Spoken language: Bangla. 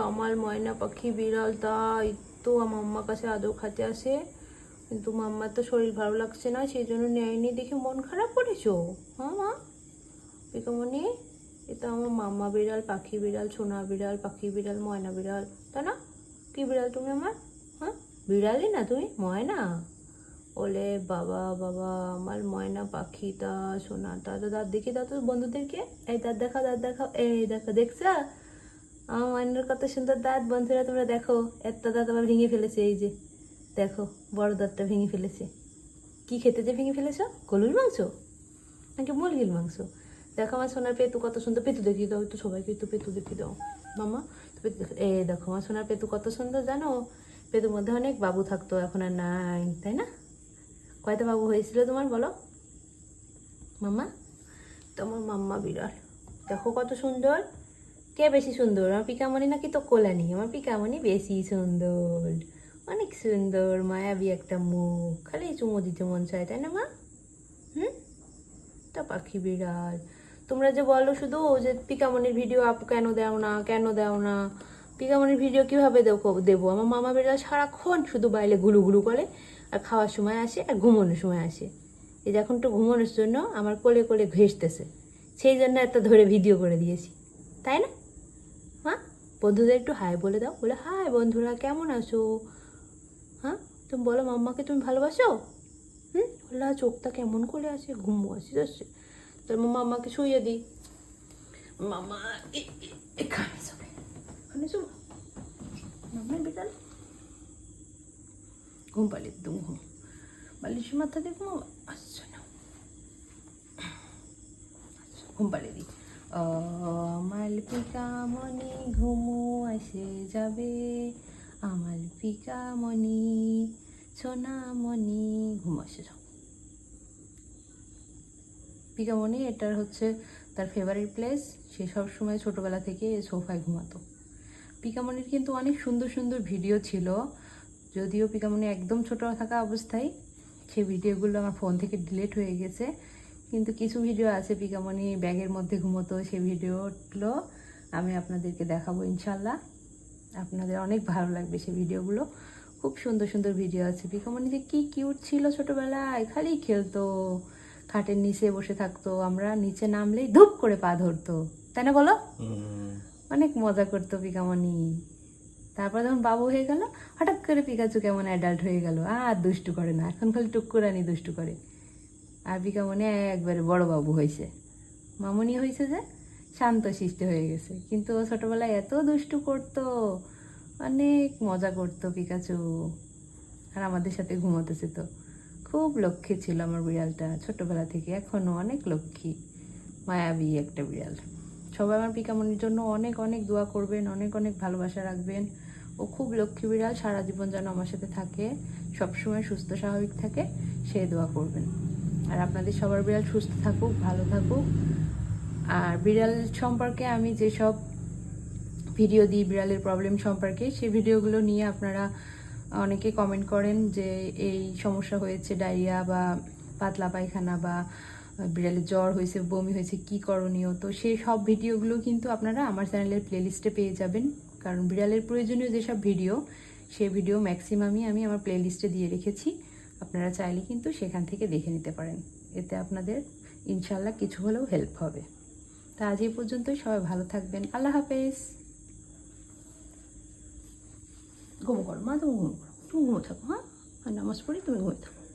আমার ময়না পাখি বিড়াল তাই তো আমার মাম্মার কাছে আদৌ খাতে আসে। কিন্তু মাম্মার তো শরীর ভালো লাগছে না, সেই জন্য নেয়নি দেখে মন খারাপ করেছ? হ্যাঁ মা? পিকামণি এটা আমার মাম্মা বিড়াল, পাখি বিড়াল, সোনা বিড়াল, পাখি বিড়াল, ময়না বিড়াল। তাই না? কি বিড়াল তুমি আমার? হ্যাঁ? বিড়ালই না তুমি, ময়না? ওলে বাবা বাবা, আমার ময়না পাখি পাখিটা সোনাটা তো দাঁত দেখি দাও তো বন্ধুদেরকে। এই দাঁত দেখা দাঁত দেখা এই, দেখা, দেখছ? আমার ময়নার কত সুন্দর দাঁত। বন্ধুরা, তোমরা দেখো, একটা দাঁত আবার ভেঙে ফেলেছে, এই যে। দেখো, বড় দাঁতটা ভেঙে ফেলেছে। কি খেতে যে ভেঙে ফেলেছো? গলুর মাংস? নাকি মুরগির মাংস? দেখো আমার সোনার পেতু কত সুন্দর। পেতু দেখিয়ে দাও একটু সবাইকে, একটু পেতু দেখিয়ে দাও। মামা পেতু এ দেখো, আমার সোনার পেতু কত সুন্দর, জানো? পেতুর মধ্যে অনেক বাবু থাকতো, এখন আর নাই, তাই না? কয়টা বাবু হয়েছিল তোমার, বলো? মামা? তোমার মাম্মা বিড়াল। দেখো কত সুন্দর। কে বেশি সুন্দর? আমার পিকামণি নাকি তো কোলানি আমার পিকামণি বেশি সুন্দর। অনেক সুন্দর, মায়াবী একটা মুখ। খালি চুমো দিতে মন চায়, তাই না মা? হুম? তা পাখি বিড়াল। তোমরা যে বলো শুধু যে পিকামণির ভিডিও আপ কেন দাও না, কেন দাও না? পিকামণির ভিডিও কীভাবে দেবো? আমার মামা বিড়াল সারাক্ষণ শুধু বাইরে গুলু গুলু করে আর খাওয়ার সময় আসে আর ঘুমানোর সময় আসে। এই যে এখন তো ঘুমানোর জন্য আমার কোলে কোলে ঘেসতেছে সেই জন্য একটা ধরে ভিডিও করে দিয়েছি। তাই না? বন্ধুদের একটু হাই বলে দাও। বলে হাই বন্ধুরা কেমন আছো? হ্যাঁ? তুমি বলো মাম্মাকে তুমি ভালোবাসো? হুম? বললা চোখটা কেমন করে আছে? ঘুম আসি যাচ্ছে তোর মাম্মা আমাকে শুইয়ে দিই মামা এখানে শোবে এখানে শোবো মাম্মার বিড়াল ঘুম পালি একদম ঘুম। বালিশ মাথা দিয়ে ঘুমাবো আচ্ছা না আচ্ছা, ঘুম পালিয়ে দিই মালপিকা মনি ঘুমু এসে যাবে। আমার পিকা মনি সোনামণি ঘুম আসে যাও পিকামণি এটার হচ্ছে তার ফেভারিট প্লেস সে সব সময় ছোটোবেলা থেকে সোফায় ঘুমাতো। পিকামণির কিন্তু অনেক সুন্দর সুন্দর ভিডিও ছিল। যদিও পিকামণি একদম ছোট থাকা অবস্থায় সেই ভিডিওগুলো আমার ফোন থেকে ডিলিট হয়ে গেছে। কিন্তু কিছু ভিডিও আছে পিকামণি ব্যাগের মধ্যে ঘুমোতো সেই ভিডিওগুলো আমি আপনাদেরকে দেখাবো ইনশাল্লাহ। আপনাদের অনেক ভালো লাগবে সেই ভিডিওগুলো খুব সুন্দর সুন্দর ভিডিও আছে। পিকামণি যে কি কিউট ছিল ছোটবেলায় খালি খেলতো খাটের নিচে বসে থাকতো আমরা নিচে নামলেই ধূপ করে পা ধরতো। তাই না বলো? অনেক মজা করতো পিকামণি তারপর যখন বাবু হয়ে গেল হঠাৎ করে পিকাচু কেমন অ্যাডাল্ট হয়ে গেল। আর দুষ্টু করে না এখন খালি টুক করে আনি দুষ্টু করে। আর পিকামণি একবারে বড় বাবু হয়েছে। মামনি হয়েছে যে শান্ত শিষ্ট হয়ে গেছে। কিন্তু ও ছোটবেলায় এত দুষ্টু করতো, অনেক মজা করতো পিকাচু। আর আমাদের সাথে ঘুমোতেছে তো খুব লক্ষ্মী ছিল আমার বিড়ালটা ছোটবেলা থেকে এখনও অনেক লক্ষ্মী, মায়াবী একটা বিড়াল। সবাই আমার পিকামনির জন্য অনেক অনেক দোয়া করবেন, অনেক অনেক ভালোবাসা রাখবেন। ও খুব লক্ষ্মী বিড়াল, সারা জীবন যেন আমার সাথে থাকে, সবসময় সুস্থ, স্বাভাবিক থাকে, সে দোয়া করবেন। আর আপনাদের সবার বিড়াল সুস্থ থাকুক, ভালো থাকুক। আর বিড়াল সম্পর্কে আমি যেসব ভিডিও দিই বিড়ালের প্রবলেম সম্পর্কে, সেই ভিডিওগুলো নিয়ে আপনারা অনেকে কমেন্ট করেন যে এই সমস্যা হয়েছে ডায়রিয়া বা পাতলা পায়খানা বা বিড়ালের জ্বর হয়েছে, বমি হয়েছে, কি করণীয়? তো সেই সব ভিডিওগুলো কিন্তু আপনারা আমার চ্যানেলের প্লেলিস্টে পেয়ে যাবেন। কারণ বিড়ালের প্রয়োজনীয় যেসব ভিডিও, সেই ভিডিও ম্যাক্সিমামই আমি আমার প্লেলিস্টে দিয়ে রেখেছি। আপনারা চাইলে কিন্তু সেখান থেকে দেখে নিতে পারেন। এতে আপনাদের ইনশাল্লাহ কিছু হলেও হেল্প হবে। তা আজ এই পর্যন্তই সবাই ভালো থাকবেন। আল্লাহ হাফেজ। ঘুমো করো, মা তুমি ঘুমো তুমি ঘুমো থাকো হ্যাঁ? নামাজ পড়ি তুমি ঘুমো থাকো।